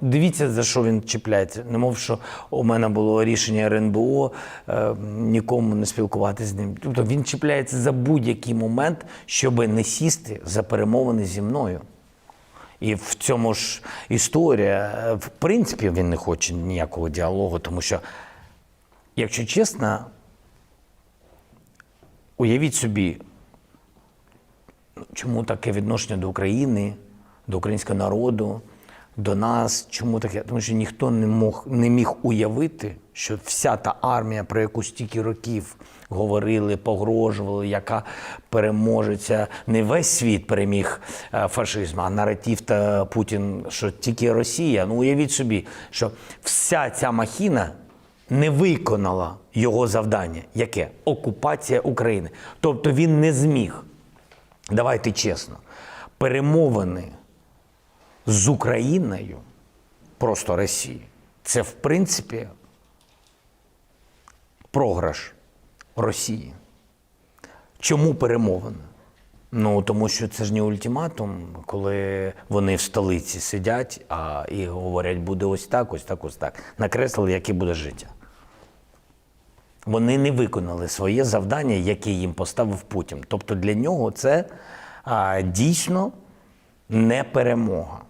Дивіться, за що він чіпляється. Не мов, що у мене було рішення РНБО е, нікому не спілкуватися з ним. Тобто він чіпляється за будь-який момент, щоб не сісти за перемовини зі мною. І в цьому ж історія. Е, В принципі, він не хоче ніякого діалогу, тому що, якщо чесно, уявіть собі, чому таке відношення до України, до українського народу, до нас. Чому таке? Тому що ніхто не мог не міг уявити, що вся та армія, про яку стільки років говорили, погрожували, яка переможеться, не весь світ переміг е, фашизм, а наратив та Путін, що тільки Росія. Ну уявіть собі, що вся ця махіна не виконала його завдання. Яке? Окупація України. Тобто він не зміг давайте чесно, перемовини з Україною, просто Росії, це в принципі програш Росії. Чому перемовини? Ну, тому що це ж не ультиматум, коли вони в столиці сидять а, і говорять, буде ось так, ось так, ось так. Накреслили, яке буде життя. Вони не виконали своє завдання, яке їм поставив Путін. Тобто для нього це а, дійсно не перемога.